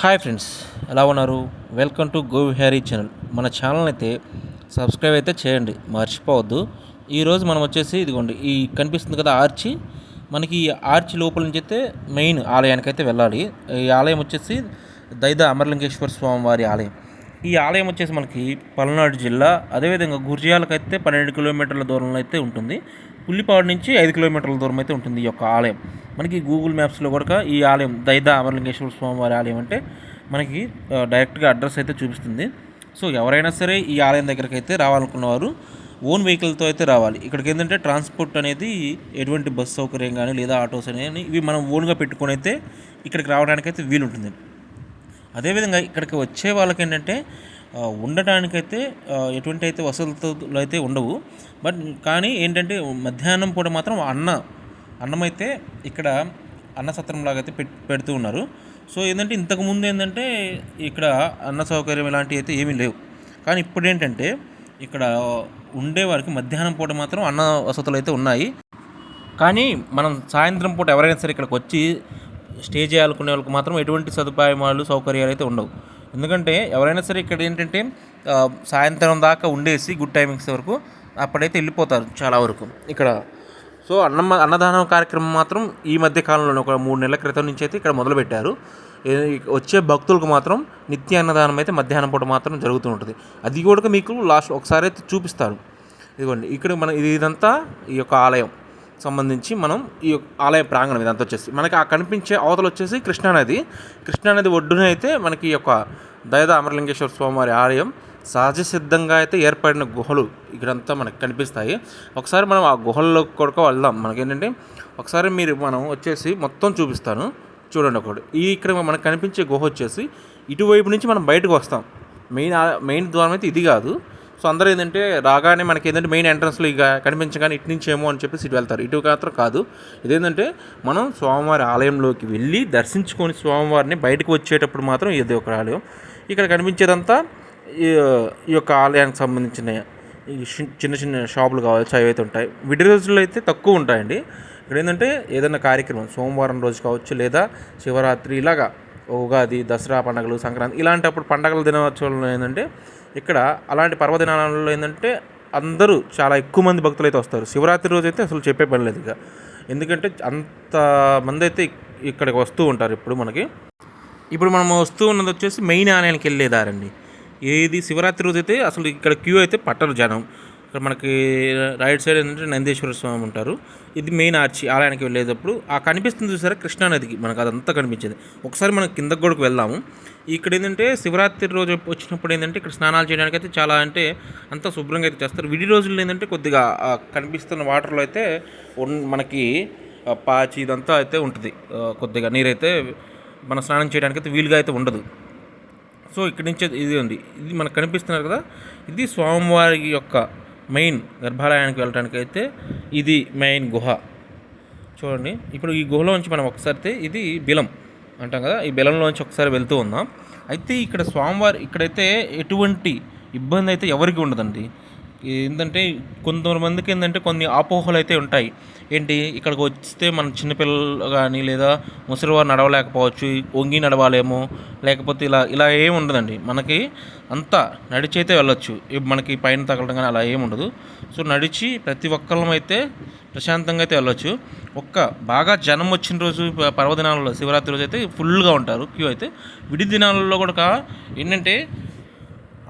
Hi friends ఎలా ఉన్నారు? Welcome to go Harry channel. మన ఛానల్ అయితే సబ్స్క్రైబ్ అయితే చేయండి మర్చిపోవద్దు. ఈరోజు మనం వచ్చేసి ఇదిగోండి ఈ కనిపిస్తుంది కదా ఆర్చి. మనకి ఈ ఆర్చి లోపల నుంచి అయితే మెయిన్ ఆలయానికి అయితే వెళ్ళాలి. ఈ ఆలయం వచ్చేసి దైద అమరలింగేశ్వర స్వామి వారి ఆలయం. ఈ ఆలయం వచ్చేసి మనకి పల్నాడు జిల్లా అదేవిధంగా గుర్జియాలకైతే పన్నెండు కిలోమీటర్ల దూరంలో అయితే ఉంటుంది. పుల్లిపాడు నుంచి ఐదు కిలోమీటర్ల దూరం అయితే ఉంటుంది ఈ యొక్క ఆలయం. మనకి గూగుల్ మ్యాప్స్లో కూడా ఈ ఆలయం దైద అమరలింగేశ్వర స్వామి వారి ఆలయం అంటే మనకి డైరెక్ట్గా అడ్రస్ అయితే చూపిస్తుంది. సో ఎవరైనా సరే ఈ ఆలయం దగ్గరికి అయితే రావాలనుకున్నవారు ఓన్ వెహికల్తో అయితే రావాలి. ఇక్కడికి ఏంటంటే ట్రాన్స్పోర్ట్ అనేది ఎటువంటి బస్ సౌకర్యం కానీ లేదా ఆటోస్ అనేవి ఇవి మనం ఓన్గా పెట్టుకొని అయితే ఇక్కడికి రావడానికి అయితే వీలుంటుంది. అదేవిధంగా ఇక్కడికి వచ్చే వాళ్ళకి ఏంటంటే ఉండటానికైతే ఎటువంటి అయితే వసతులు అయితే ఉండవు. బట్ కానీ ఏంటంటే మధ్యాహ్నం పూట మాత్రం అన్న అన్నం అయితే ఇక్కడ అన్నసత్రం లాగా అయితే పెడుతూ ఉన్నారు. సో ఏంటంటే ఇంతకుముందు ఏంటంటే ఇక్కడ అన్న సౌకర్యం ఇలాంటివి అయితే ఏమీ లేవు. కానీ ఇప్పుడు ఏంటంటే ఇక్కడ ఉండే వారికి మధ్యాహ్నం పూట మాత్రం అన్న వసతులు అయితే ఉన్నాయి. కానీ మనం సాయంత్రం పూట ఎవరైనా సరే ఇక్కడికి వచ్చి స్టే చేయాలనుకునే వాళ్ళకి మాత్రం ఎటువంటి సదుపాయాలు సౌకర్యాలు అయితే ఉండవు. ఎందుకంటే ఎవరైనా సరే ఇక్కడ ఏంటంటే సాయంత్రం దాకా ఉండేసి గుడ్ టైమింగ్స్ వరకు అప్పుడైతే వెళ్ళిపోతారు చాలా వరకు. ఇక్కడ సో అన్న అన్నదానం కార్యక్రమం మాత్రం ఈ మధ్య కాలంలోనే ఒక మూడు నెలల క్రితం నుంచి అయితే ఇక్కడ మొదలుపెట్టారు. వచ్చే భక్తులకు మాత్రం నిత్య అన్నదానం అయితే మధ్యాహ్నం పూట మాత్రం జరుగుతూ ఉంటుంది. అది కూడా మీకు లాస్ట్ ఒకసారి అయితే చూపిస్తారు ఇదిగోండి ఇక్కడ మన ఇది ఇదంతా ఈ యొక్క ఆలయం సంబంధించి మనం ఈ యొక్క ఆలయ ప్రాంగణం ఇదంతా వచ్చేసి మనకి ఆ కనిపించే అవతల వచ్చేసి కృష్ణానది. కృష్ణానది ఒడ్డున అయితే మనకి ఈ యొక్క దయద అమరలింగేశ్వర స్వామివారి ఆలయం. సహజ సిద్ధంగా అయితే ఏర్పడిన గుహలు ఇక్కడంతా మనకు కనిపిస్తాయి. ఒకసారి మనం ఆ గుహల్లో కూడా వెళ్దాం. మనకేంటంటే ఒకసారి మీరు మనం వచ్చేసి మొత్తం చూపిస్తాను. చూడండి ఒకటి. ఈ ఇక్కడ మనకు కనిపించే గుహ వచ్చేసి ఇటువైపు నుంచి మనం బయటకు వస్తాం. మెయిన్ మెయిన్ ద్వారం అయితే ఇది కాదు. సో అందరూ ఏంటంటే రాగానే మనకి ఏంటంటే మెయిన్ ఎంట్రన్స్లో ఇక కనిపించగానే ఇటు నుంచి ఏమో అని చెప్పేసి ఇటు వెళ్తారు. ఇటు మాత్రం కాదు. ఇదేంటంటే మనం స్వామివారి ఆలయంలోకి వెళ్ళి దర్శించుకొని స్వామివారిని బయటకు వచ్చేటప్పుడు మాత్రం ఇది ఒక ఆలయం. ఇక్కడ కనిపించేదంతా ఈ ఈ యొక్క ఆలయానికి సంబంధించిన ఈ చిన్న చిన్న షాపులు కావచ్చు అవి అయితే ఉంటాయి. విడి రోజుల్లో అయితే తక్కువ ఉంటాయండి. ఇక్కడ ఏంటంటే ఏదైనా కార్యక్రమం సోమవారం రోజు కావచ్చు లేదా శివరాత్రి ఇలాగా ఉగాది దసరా పండుగలు సంక్రాంతి ఇలాంటప్పుడు పండగల దినోత్సవంలో ఏంటంటే ఇక్కడ అలాంటి పర్వదినాలలో ఏంటంటే అందరూ చాలా ఎక్కువ మంది భక్తులు అయితే వస్తారు. శివరాత్రి రోజు అయితే అసలు చెప్పే పని లేదు ఇక. ఎందుకంటే అంత మంది అయితే ఇక్కడికి వస్తూ ఉంటారు ఇప్పుడు మనకి. ఇప్పుడు మనం వస్తూ ఉన్నది వచ్చేసి మెయిన్ ఆలయానికి వెళ్ళేదారండి. ఏది శివరాత్రి రోజు అయితే అసలు ఇక్కడ క్యూ అయితే పట్టరు జనం. ఇక్కడ మనకి రైట్ సైడ్ ఏంటంటే నందేశ్వర స్వామి ఉంటారు. ఇది మెయిన్ ఆర్చి ఆలయానికి వెళ్ళేటప్పుడు ఆ కనిపిస్తుంది చూసారా? కృష్ణానదికి మనకు అదంతా కనిపించేది. ఒకసారి మనం కింద కూడా వెళ్దాము. ఇక్కడ ఏంటంటే శివరాత్రి రోజు వచ్చినప్పుడు ఏంటంటే ఇక్కడ స్నానాలు చేయడానికి అయితే చాలా అంటే అంతా శుభ్రంగా అయితే చేస్తారు. విడి రోజుల్లో ఏంటంటే కొద్దిగా కనిపిస్తున్న వాటర్లో అయితే మనకి పాచి ఇదంతా అయితే ఉంటుంది. కొద్దిగా నీరైతే మన స్నానం చేయడానికి అయితే వీలుగా అయితే ఉండదు. సో ఇక్కడి నుంచి ఇది ఉంది. ఇది మనకు కనిపిస్తున్నారు కదా ఇది స్వామివారి యొక్క మెయిన్ గర్భాలయానికి వెళ్ళడానికి అయితే ఇది మెయిన్ గుహ. చూడండి ఇప్పుడు ఈ గుహలోంచి మనం ఒకసారి అయితే ఇది బిలం అంటాం కదా ఈ బిలంలోంచి ఒకసారి వెళ్తూ ఉందాం అయితే ఇక్కడ స్వామివారి ఇక్కడైతే ఎటువంటి ఇబ్బంది అయితే ఎవరికి ఉండదండి? ఏంటంటే కొంతమందికి ఏంటంటే కొన్ని అపోహలు అయితే ఉంటాయి. ఏంటి ఇక్కడికి వస్తే మన చిన్నపిల్లలు కానీ లేదా ముసలివారు నడవలేకపోవచ్చు వంగి నడవాలేమో లేకపోతే ఇలా ఇలా ఏం ఉండదండి. మనకి అంతా నడిచి అయితే వెళ్ళొచ్చు మనకి పైన తగలడం కానీ అలా ఏం ఉండదు. సో నడిచి ప్రతి ఒక్కళ్ళం అయితే ప్రశాంతంగా అయితే వెళ్ళొచ్చు. ఒక్క బాగా జనం వచ్చిన రోజు పర్వదినాలలో శివరాత్రి రోజు అయితే ఫుల్గా ఉంటారు. క్యూ అయితే విడి దినాలలో కూడా ఏంటంటే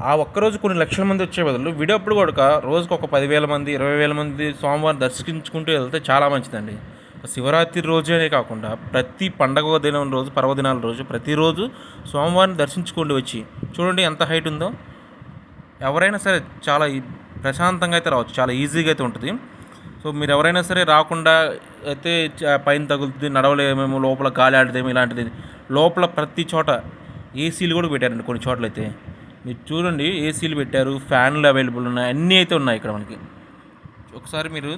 ఆ ఒక్కరోజు కొన్ని లక్షల మంది వచ్చే బదులు విడప్పుడు కూడా రోజుకు ఒక పదివేల మంది ఇరవై వేల మంది సోమవారం దర్శించుకుంటూ వెళ్తే చాలా మంచిదండి. శివరాత్రి రోజే కాకుండా ప్రతి పండగ దినం రోజు పర్వదినాల రోజు ప్రతిరోజు సోమవారం దర్శించుకోండి వచ్చి. చూడండి ఎంత హైట్ ఉందో. ఎవరైనా సరే చాలా ఈ- ప్రశాంతంగా అయితే రావచ్చు చాలా ఈజీగా అయితే ఉంటుంది. సో మీరు ఎవరైనా సరే రాకుండా అయితే పైన తగులుతుంది నడవలేమేమో లోపల గాలి ఆడదేమో ఇలాంటిది లోపల ప్రతి చోట ఏసీలు కూడా పెట్టారండి కొన్ని చోట్ల అయితే మీరు చూడండి ఏసీలు పెట్టారు ఫ్యాన్లు అవైలబుల్ ఉన్నాయి అన్నీ అయితే ఉన్నాయి ఇక్కడ మనకి. ఒకసారి మీరు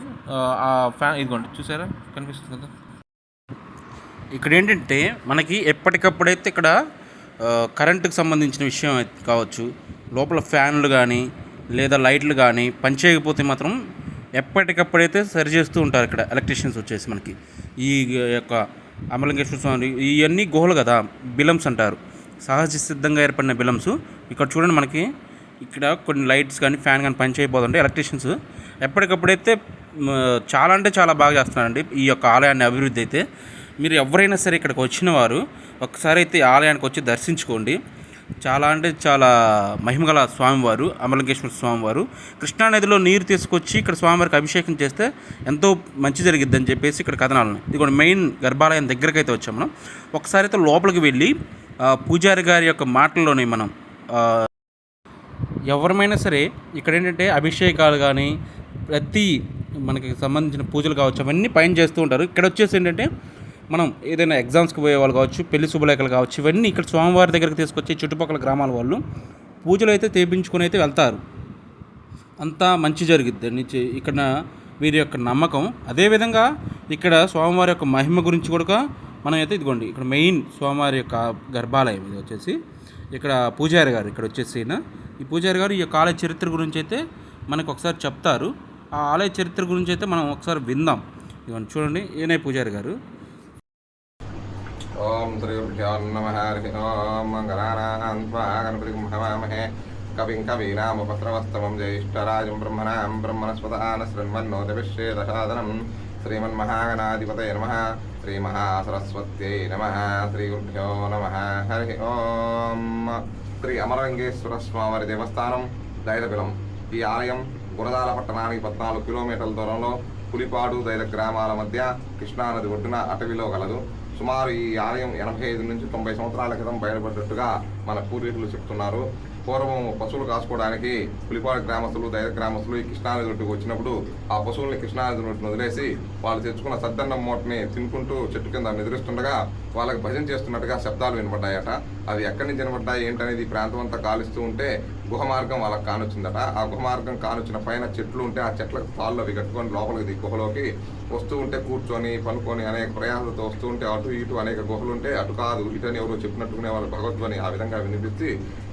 ఆ, ఫ్యాన్ ఇదిగోండి చూసారా? కనిపిస్తుంది కదా? ఇక్కడ ఏంటంటే మనకి ఎప్పటికప్పుడైతే ఇక్కడ కరెంటుకు సంబంధించిన విషయం కావచ్చు లోపల ఫ్యాన్లు కానీ లేదా లైట్లు కానీ పనిచేయకపోతే మాత్రం ఎప్పటికప్పుడైతే సరి చేస్తూ ఉంటారు ఇక్కడ ఎలక్ట్రీషియన్స్ వచ్చేసి మనకి. ఈ యొక్క అమలింగేశ్వర స్వామి ఇవన్నీ గుహలు కదా బిలమ్స్ అంటారు. సహజ సిద్ధంగా ఏర్పడిన బిలమ్స్. ఇక్కడ చూడండి మనకి ఇక్కడ కొన్ని లైట్స్ కానీ ఫ్యాన్ కానీ పనిచేయబోతుంటే ఎలక్ట్రీషియన్స్. ఎప్పటికప్పుడైతే చాలా అంటే చాలా బాగా చేస్తున్నారండి ఈ యొక్క ఆలయాన్ని అభివృద్ధి అయితే. మీరు ఎవరైనా సరే ఇక్కడికి వచ్చిన వారు ఒకసారి అయితే ఆలయానికి వచ్చి దర్శించుకోండి. చాలా అంటే చాలా మహిమగల స్వామివారు అమలంకేశ్వర స్వామివారు. కృష్ణానదిలో నీరు తీసుకొచ్చి ఇక్కడ స్వామివారికి అభిషేకం చేస్తే ఎంతో మంచి జరిగిద్దని చెప్పేసి ఇక్కడ కథనాలను ఇది కూడా మెయిన్ గర్భాలయం దగ్గరికి అయితే వచ్చాం మనం. ఒకసారి అయితే లోపలికి వెళ్ళి పూజారి గారి యొక్క మాటల్లోనే మనం ఎవరమైనా సరే ఇక్కడ ఏంటంటే అభిషేకాలు కానీ ప్రతి మనకి సంబంధించిన పూజలు కావచ్చు అవన్నీ పైన చేస్తూ ఉంటారు. ఇక్కడ వచ్చేసి ఏంటంటే మనం ఏదైనా ఎగ్జామ్స్కి పోయే వాళ్ళు కావచ్చు పెళ్ళి శుభలేఖలు కావచ్చు ఇవన్నీ ఇక్కడ స్వామివారి దగ్గరికి తీసుకొచ్చి చుట్టుపక్కల గ్రామాల వాళ్ళు పూజలు అయితే చేపించుకొని అయితే వెళ్తారు. అంతా మంచి జరిగిద్ది. నుంచి ఇక్కడ వీరి యొక్క నమ్మకం. అదేవిధంగా ఇక్కడ స్వామివారి యొక్క మహిమ గురించి కూడా మనం అయితే ఇదిగోండి ఇక్కడ మెయిన్ స్వామివారి యొక్క గర్భాలయం ఇది వచ్చేసి. ఇక్కడ పూజారి గారు ఇక్కడ వచ్చేసి ఈ పూజారి గారు ఈ యొక్క ఆలయ చరిత్ర గురించి అయితే మనకు ఒకసారి చెప్తారు. ఆ ఆలయ చరిత్ర గురించి అయితే మనం ఒకసారి విందాం. ఇదిగోండి చూడండి. ఈయనే పూజారి గారు. ఓం శ్రీ నమ హరి ఓం మంగళానాం గణపతిం హవామహే కవిం కవీనాముపస్రవస్తమం జ్యేష్ఠరాజం బ్రహ్మణాం బ్రహ్మణస్పదాన శృణ్వన్నోదవిశ్వేదశాదనం శ్రీమన్మహాగణాధిపతయ నమ శ్రీమహాసరస్వత్యై నమ శ్రీగురుభ్యో నమ హరి ఓం శ్రీ అమరలింగేశ్వర స్వామివారి దేవస్థానం దైలబిలం. ఈ ఆలయం గురదాల పట్టణానికి పద్నాలుగు కిలోమీటర్ల దూరంలో పులిపాడు దైల గ్రామాల మధ్య కృష్ణానది ఒడ్డున అటవీలో కలదు సుమారు ఈ ఆలయం ఎనభై ఐదు నుంచి తొంభై సంవత్సరాల క్రితం బయలుపడ్డట్టుగా మన పూర్వీకులు చెప్తున్నారు. పూర్వం పశువులు కాసుకోవడానికి పులిపాడు గ్రామస్తులు దైవ గ్రామస్తులు ఈ కృష్ణానది ఒడ్డుకు వచ్చినప్పుడు ఆ పశువుల్ని కృష్ణానది ఒడ్డును వదిలేసి వాళ్ళు తెచ్చుకున్న సద్దన్నం మూటని తినుకుంటూ చెట్టు కింద నిద్రిస్తుండగా వాళ్ళకి భజన చేస్తున్నట్టుగా శబ్దాలు వినపడ్డాయట అవి ఎక్కడి నుంచి వినపడ్డాయి ఏంటనేది ఈ ప్రాంతం అంతా కాలుస్తూ ఉంటే గుహ మార్గం వాళ్ళకి కానొచ్చిందట. ఆ గుహ మార్గం కానొచ్చిన పైన చెట్లు ఉంటే ఆ చెట్లకు తాళ్ళు అవి కట్టుకొని లోపలికి గుహలోకి వస్తూ ఉంటే కూర్చొని పనుకొని అనేక ప్రయాసాలతో వస్తూ ఉంటే అటు ఇటు అనేక గుహలు ఉంటే అటు కాదు ఇటని ఎవరో చెప్పినట్టుకునే వాళ్ళు భగవద్వని ఆ విధంగా వినిపించి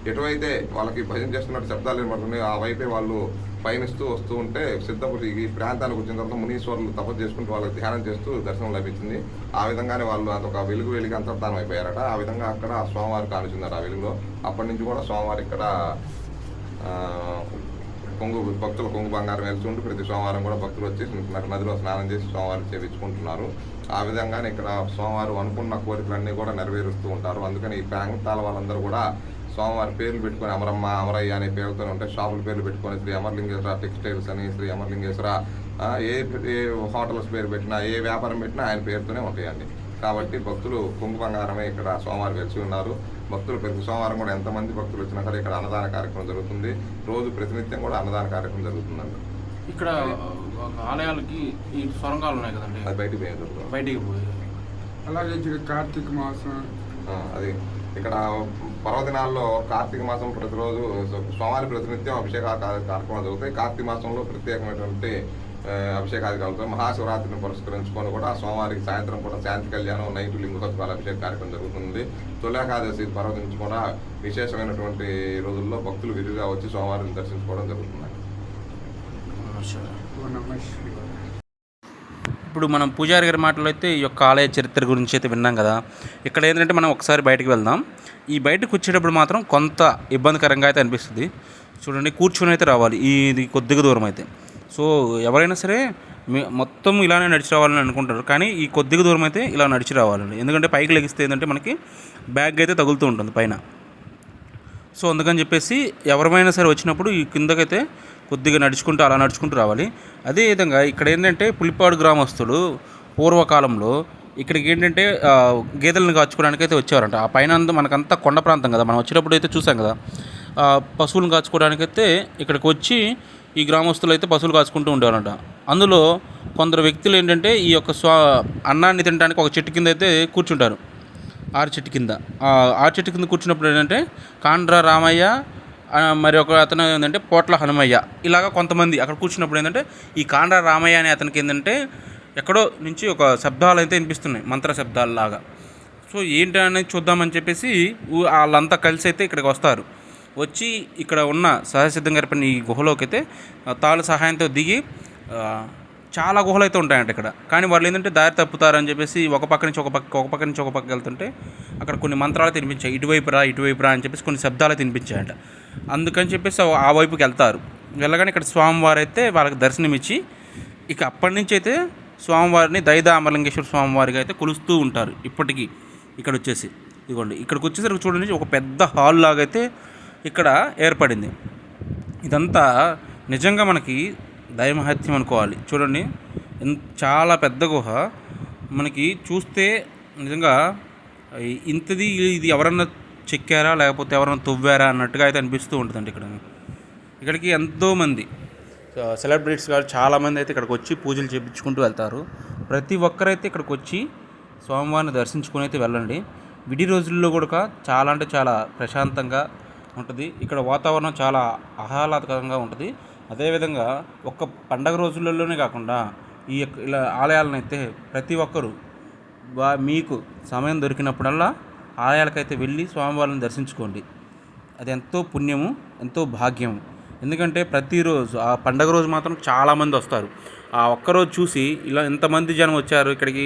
ఎటువైతే వాళ్ళకి భజన చేస్తున్నట్టు శబ్దాలు వినపడుతున్నాయి ఆ వైపే వాళ్ళు పయనిస్తూ వస్తూ ఉంటే సిద్ధపురి ఈ ప్రాంతానికి వచ్చిన తర్వాత మునీశ్వరులు తపస్సు చేసుకుంటూ వాళ్ళకి ధ్యానం చేస్తూ దర్శనం లభించింది. ఆ విధంగానే వాళ్ళు అదొక వెలుగు వెలుగు అంతర్ధానం అయిపోయారట. ఆ విధంగా అక్కడ స్వామివారి కాలుచున్నారు ఆ వెలుగులో. అప్పటి నుంచి కూడా స్వామివారి ఇక్కడ కొంగు భక్తులు కొంగు బంగారం వెళ్తూ ఉంటూ ప్రతి సోమవారం కూడా భక్తులు వచ్చి నదిలో స్నానం చేసి సోమవారం చేపించుకుంటున్నారు. ఆ విధంగానే ఇక్కడ సోమవారం అనుకున్న కోరికలన్నీ కూడా నెరవేరుస్తూ ఉంటారు. అందుకని ఈ ప్రాంతాల వాళ్ళందరూ కూడా సోమవారం పేర్లు పెట్టుకొని అమరమ్మ అమరయ్య అనే పేరుతో ఉంటాయి. షాపుల పేర్లు పెట్టుకొని శ్రీ అమర్లింగేశ్వర టెక్స్టైల్స్ అని శ్రీ అమర్లింగేశ్వర ఏ ఏ హోటల్స్ పేరు పెట్టినా ఏ వ్యాపారం పెట్టినా ఆయన పేరుతోనే ఉంటాయండి. కాబట్టి భక్తులు కుంభ బంగారమే ఇక్కడ సోమవారం వెలిసి ఉన్నారు. భక్తులు ప్రతి సోమవారం కూడా ఎంతమంది భక్తులు వచ్చినా సరే ఇక్కడ అన్నదాన కార్యక్రమం జరుగుతుంది. రోజు ప్రతినిత్యం కూడా అన్నదాన కార్యక్రమం జరుగుతుందండి. ఇక్కడ ఆలయాలకి ఈ సొరంగాలు ఉన్నాయి కదండి. అది బయటికి పోయే జరుగుతుంది బయటికి పోయి అలాగే ఇక్కడ కార్తీక మాసం. అది ఇక్కడ పర్వదినాల్లో కార్తీక మాసం ప్రతిరోజు స్వామివారి ప్రతినిత్యం అభిషేక కార్యక్రమాలు జరుగుతాయి. కార్తీక మాసంలో ప్రత్యేకమైనటువంటి ఆ, అభిషేకాధికారులతో మహాశివరాత్రిని పురస్కరించుకొని కూడా సోమవారికి సాయంత్రం కూడా శాంతి కళ్యాణం నైట్ లింగోత్సవాల అభిషేక కార్యక్రమం జరుగుతుంది. తొలేకాదశి పర్వదించి కూడా విశేషమైనటువంటి రోజుల్లో భక్తులు విరిగా వచ్చి స్వామివారిని దర్శించుకోవడం జరుగుతుంది. ఇప్పుడు మనం పూజారి గారి మాటలు అయితే ఈ యొక్క ఆలయ చరిత్ర గురించి అయితే విన్నాం కదా. ఇక్కడ ఏంటంటే మనం ఒకసారి బయటకు వెళ్దాం. ఈ బయటకు వచ్చేటప్పుడు మాత్రం కొంత ఇబ్బందికరంగా అయితే అనిపిస్తుంది. చూడండి కూర్చొని అయితే రావాలి. ఇది కొద్దిగా దూరం అయితే. సో ఎవరైనా సరే మొత్తం ఇలానే నడిచి రావాలని అనుకుంటారు. కానీ ఈ కొద్దిగా దూరం అయితే ఇలా నడిచి రావాలండి. ఎందుకంటే పైకి లెగిస్తే ఏంటంటే మనకి బ్యాగ్ అయితే తగులుతూ ఉంటుంది పైన. సో అందుకని చెప్పేసి ఎవరైనా సరే వచ్చినప్పుడు ఈ కిందకైతే కొద్దిగా నడుచుకుంటూ అలా నడుచుకుంటూ రావాలి. అదేవిధంగా ఇక్కడ ఏంటంటే పులిపాడు గ్రామస్తులు పూర్వకాలంలో ఇక్కడికి ఏంటంటే గేదెలను కాచుకోవడానికి అయితే వచ్చేవారంట. ఆ పైన అంతా మనకంతా కొండ ప్రాంతం కదా. మనం వచ్చినప్పుడు అయితే చూసాం కదా. పశువులను పశువులను కాచుకోవడానికైతే ఇక్కడికి వచ్చి ఈ గ్రామస్తులు అయితే పశువులు కాచుకుంటూ ఉండేవారంట. అందులో కొందరు వ్యక్తులు ఏంటంటే ఈ యొక్క స్వా అన్నాన్ని తినడానికి ఒక చెట్టు కింద అయితే కూర్చుంటారు. ఆరు చెట్టు కింద. ఆరు చెట్టు కింద కూర్చున్నప్పుడు ఏంటంటే కాండ్ర రామయ్య మరి ఒక అతను ఏంటంటే పోట్ల హనుమయ్య. ఇలాగ కొంతమంది అక్కడ కూర్చున్నప్పుడు ఏంటంటే ఈ కాండ్ర రామయ్య అనే అతనికి ఏంటంటే ఎక్కడో నుంచి ఒక శబ్దాలు అయితే వినిపిస్తున్నాయి మంత్ర శబ్దాలలాగా. సో ఏంటి అనేది చూద్దామని చెప్పేసి ఊ- వాళ్ళంతా కలిసి అయితే ఇక్కడికి వస్తారు. వచ్చి ఇక్కడ ఉన్న సహజసిద్ధంగా ఏర్పడిన ఈ గుహలోకి అయితే ఆ, తాళ్ళ సహాయంతో దిగి చాలా గుహలు అయితే ఉంటాయంట ఇక్కడ. కానీ వాళ్ళు ఏంటంటే దారి తప్పుతారని చెప్పేసి ఒక పక్క నుంచి ఒక పక్క ఒక పక్క నుంచి ఒక పక్క వెళ్తుంటే అక్కడ కొన్ని మంత్రాలు తినిపించాయి ఇటువైపు రా ఇటువైపు రా అని చెప్పేసి కొన్ని శబ్దాలు తినిపించాయంట అందుకని చెప్పేసి ఆ- ఆ వైపుకి వెళ్తారు. వెళ్ళగానే ఇక్కడ స్వామివారు అయితే వాళ్ళకి దర్శనం ఇచ్చి ఇక అప్పటి నుంచి అయితే స్వామివారిని దైద స్వామివారిగా స్వామివారికి అయితే కొలుస్తూ ఉంటారు ఇప్పటికీ ఇక్కడ వచ్చేసి. ఇదిగోండి ఇక్కడికి వచ్చేసరికి చూడండి ఒక పెద్ద హాల్ లాగా అయితే ఇక్కడ ఏర్పడింది. ఇదంతా నిజంగా మనకి దైవమహత్యం అనుకోవాలి. చూడండి చాలా పెద్ద గుహ. మనకి చూస్తే నిజంగా ఇంతది ఇది ఎవరన్నా చెక్కారా లేకపోతే ఎవరన్నా తవ్వారా అన్నట్టుగా అయితే అనిపిస్తూ ఉంటుందండి ఇక్కడ. ఇక్కడికి ఎంతోమంది సెలబ్రిటీస్ గారు చాలామంది అయితే ఇక్కడికి వచ్చి పూజలు చేయించుకుంటూ వెళ్తారు. ప్రతి ఒక్కరైతే ఇక్కడికి వచ్చి స్వామివారిని దర్శించుకుని అయితే వెళ్ళండి. విడి రోజుల్లో కూడా చాలా అంటే చాలా ప్రశాంతంగా ఉంటుంది. ఇక్కడ వాతావరణం చాలా ఆహ్లాదకరంగా ఉంటుంది. అదేవిధంగా ఒక్క పండగ రోజులలోనే కాకుండా ఈ యొక్క ఇలా ఆలయాలను అయితే ప్రతి ఒక్కరూ వా మీకు సమయం దొరికినప్పుడల్లా ఆలయాలకైతే వెళ్ళి స్వామివారిని దర్శించుకోండి. అది ఎంతో పుణ్యము ఎంతో భాగ్యము. ఎందుకంటే ప్రతిరోజు ఆ పండగ రోజు మాత్రం చాలామంది వస్తారు. ఆ ఒక్కరోజు చూసి ఇలా ఎంతమంది జనం వచ్చారు ఇక్కడికి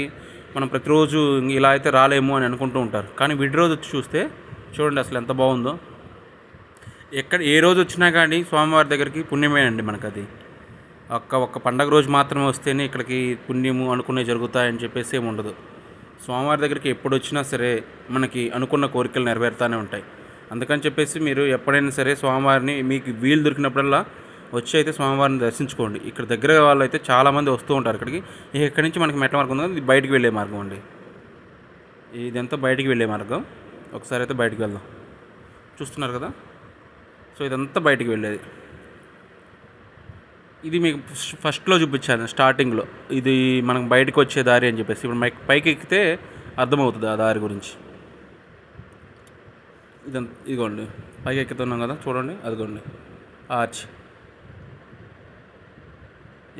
మనం ప్రతిరోజు ఇలా అయితే రాలేము అని అనుకుంటూ ఉంటారు. కానీ విడి రోజు వచ్చి చూస్తే చూడండి అసలు ఎంత బాగుందో. ఎక్కడ ఏ రోజు వచ్చినా కానీ స్వామివారి దగ్గరికి పుణ్యమేనండి మనకు అది ఒక్క ఒక్క పండగ రోజు మాత్రమే వస్తేనే ఇక్కడికి పుణ్యము అనుకునే జరుగుతాయని చెప్పేసి ఏమి ఉండదు. స్వామివారి దగ్గరికి ఎప్పుడు వచ్చినా సరే మనకి అనుకున్న కోరికలు నెరవేరుతూనే ఉంటాయి. అందుకని చెప్పేసి మీరు ఎప్పుడైనా సరే స్వామివారిని మీకు వీలు దొరికినప్పుడల్లా వచ్చి అయితే స్వామివారిని దర్శించుకోండి. ఇక్కడ దగ్గర వాళ్ళు అయితే చాలామంది వస్తూ ఉంటారు ఇక్కడికి. ఇక్కడి నుంచి మనకి మెట్ల మార్గం ఉంది ఇది బయటికి వెళ్ళే మార్గం అండి. ఇదంతా బయటికి వెళ్ళే మార్గం. ఒకసారి అయితే బయటికి వెళ్దాం. చూస్తున్నారు కదా? సో ఇదంతా బయటికి వెళ్ళేది. ఇది మీకు ఫస్ట్లో చూపించాను స్టార్టింగ్లో. ఇది మనం బయటకు వచ్చే దారి అని చెప్పేసి. ఇప్పుడు పైకి ఎక్కితే అర్థమవుతుంది ఆ దారి గురించి. ఇదంతా ఇదిగోండి. పైకి ఎక్కుతున్నాం కదా చూడండి. అదిగోండి. ఆర్చ్.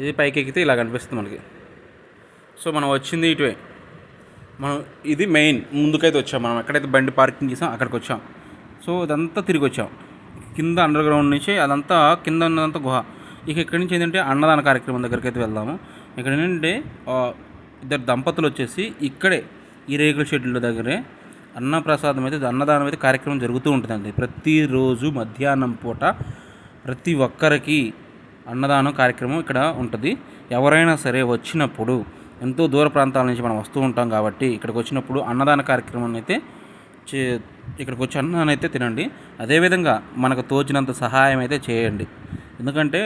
ఇది పైకి ఎక్కితే ఇలా కనిపిస్తుంది మనకి. సో మనం వచ్చింది ఇటువే. మనం ఇది మెయిన్. ముందుకైతే వచ్చాం మనం. ఎక్కడైతే బండి పార్కింగ్ చేసాం అక్కడికి వచ్చాం. సో ఇదంతా తిరిగి వచ్చాం. కింద అండర్ గ్రౌండ్ నుంచి అదంతా కింద ఉన్నదంతా గుహ. ఇక ఇక్కడి నుంచి ఏంటంటే అన్నదాన కార్యక్రమం దగ్గరికి అయితే వెళ్దాము. ఇక్కడ ఏంటంటే ఇద్దరు దంపతులు వచ్చేసి ఇక్కడే ఈ రేకుల షెడ్యూల్ దగ్గరే అన్నప్రసాదం అయితే అన్నదానం అయితే కార్యక్రమం జరుగుతూ ఉంటుందండి. ప్రతిరోజు మధ్యాహ్నం పూట ప్రతి ఒక్కరికి అన్నదానం కార్యక్రమం ఇక్కడ ఉంటుంది. ఎవరైనా సరే వచ్చినప్పుడు ఎంతో దూర ప్రాంతాల నుంచి మనం వస్తూ ఉంటాం కాబట్టి ఇక్కడికి వచ్చినప్పుడు అన్నదాన కార్యక్రమం అయితే చే ఇక్కడికి వచ్చి అన్నాన్ని అయితే తినండి. అదేవిధంగా మనకు తోచినంత సహాయం అయితే చేయండి. ఎందుకంటే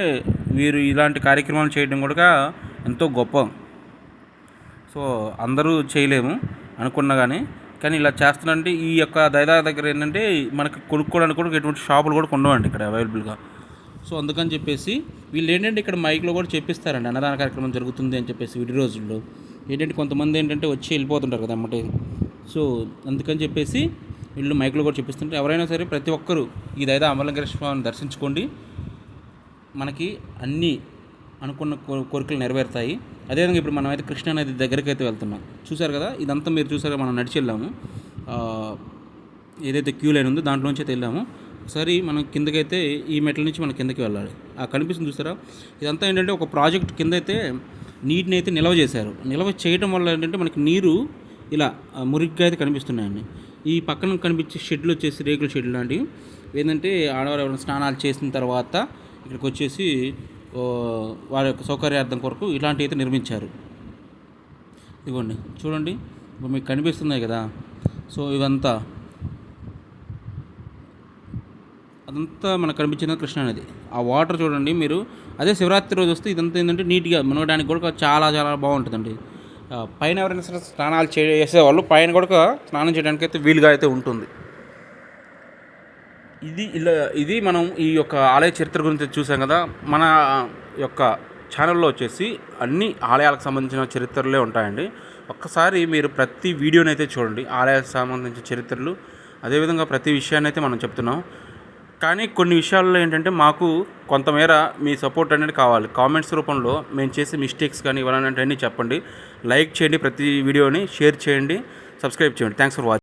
వీరు ఇలాంటి కార్యక్రమాలు చేయడం కూడా ఎంతో గొప్ప. సో అందరూ చేయలేము అనుకున్నా కానీ కానీ ఇలా చేస్తున్నారంటే ఈ యొక్క దైదా దగ్గర ఏంటంటే మనకి కొనుక్కోవడానికి కూడా ఎటువంటి షాపులు కూడా ఉండవండి ఇక్కడ అవైలబుల్గా. సో అందుకని చెప్పేసి వీళ్ళు ఏంటంటే ఇక్కడ మైక్లో కూడా చెప్పిస్తారండి అన్నదాన కార్యక్రమం జరుగుతుంది అని చెప్పేసి విడి రోజుల్లో. ఏంటంటే కొంతమంది ఏంటంటే వచ్చి వెళ్ళిపోతుంటారు కదా అమ్మటే. సో అందుకని చెప్పేసి వీళ్ళు మైక్లో కూడా చెప్పిస్తుంటారు. ఎవరైనా సరే ప్రతి ఒక్కరూ ఈ దైదా అమలంకరేశ్వర స్వామిని దర్శించుకోండి. మనకి అన్నీ అనుకున్న కోరికలు నెరవేరుతాయి. అదేవిధంగా ఇప్పుడు మనం అయితే కృష్ణా నది దగ్గరికి అయితే వెళ్తున్నాం. చూసారు కదా? ఇదంతా మీరు చూసారు మనం నడిచి వెళ్ళాము. ఏదైతే క్యూ లైన్ ఉందో దాంట్లోంచి అయితే వెళ్ళాము. ఒకసారి మనం కిందకైతే ఈ మెట్ల నుంచి మనం కిందకి వెళ్ళాలి. ఆ కనిపిస్తుంది చూసారా ఇదంతా ఏంటంటే ఒక ప్రాజెక్ట్ కింద అయితే నీటిని అయితే నిల్వ చేశారు. నిల్వ చేయడం వల్ల ఏంటంటే మనకి నీరు ఇలా మురిగ్గా అయితే కనిపిస్తున్నాయండి. ఈ పక్కన కనిపించే షెడ్లు వచ్చేసి రేకుల షెడ్లు లాంటివి. ఏంటంటే ఆడవారు ఎవరైనా స్నానాలు చేసిన తర్వాత ఇక్కడికి వచ్చేసి వారి యొక్క సౌకర్యార్థం కొరకు ఇలాంటివి అయితే నిర్మించారు. ఇదిగోండి చూడండి మీకు కనిపిస్తున్నాయి కదా. సో ఇవంతా అదంతా మనకు కనిపించిన కృష్ణానది ఆ వాటర్ చూడండి మీరు. అదే శివరాత్రి రోజు వస్తే ఇదంతా ఏంటంటే నీట్గా మునగడానికి కూడా చాలా చాలా బాగుంటుందండి. పైన ఎవరైనా సరే స్నానాలు చేసేవాళ్ళు పైన కూడా స్నానం చేయడానికి అయితే వీలుగా అయితే ఉంటుంది. ఇది ఇలా ఇది మనం ఈ యొక్క ఆలయ చరిత్ర గురించి చూసాం కదా మన యొక్క ఛానల్లో వచ్చేసి అన్ని ఆలయాలకు సంబంధించిన చరిత్రలే ఉంటాయండి. ఒక్కసారి మీరు ప్రతి వీడియోని అయితే చూడండి ఆలయాలకు సంబంధించిన చరిత్రలు అదేవిధంగా ప్రతి విషయాన్ని అయితే మనం చెప్తున్నాం. కానీ కొన్ని విషయాల్లో ఏంటంటే మాకు కొంతమేర మీ సపోర్ట్ అనేది కావాలి. కామెంట్స్ రూపంలో మేము చేసే మిస్టేక్స్ కానీ ఇవన్నీ చెప్పండి. లైక్ చేయండి ప్రతి వీడియోని షేర్ చేయండి సబ్స్క్రైబ్ చేయండి. Thanks for watching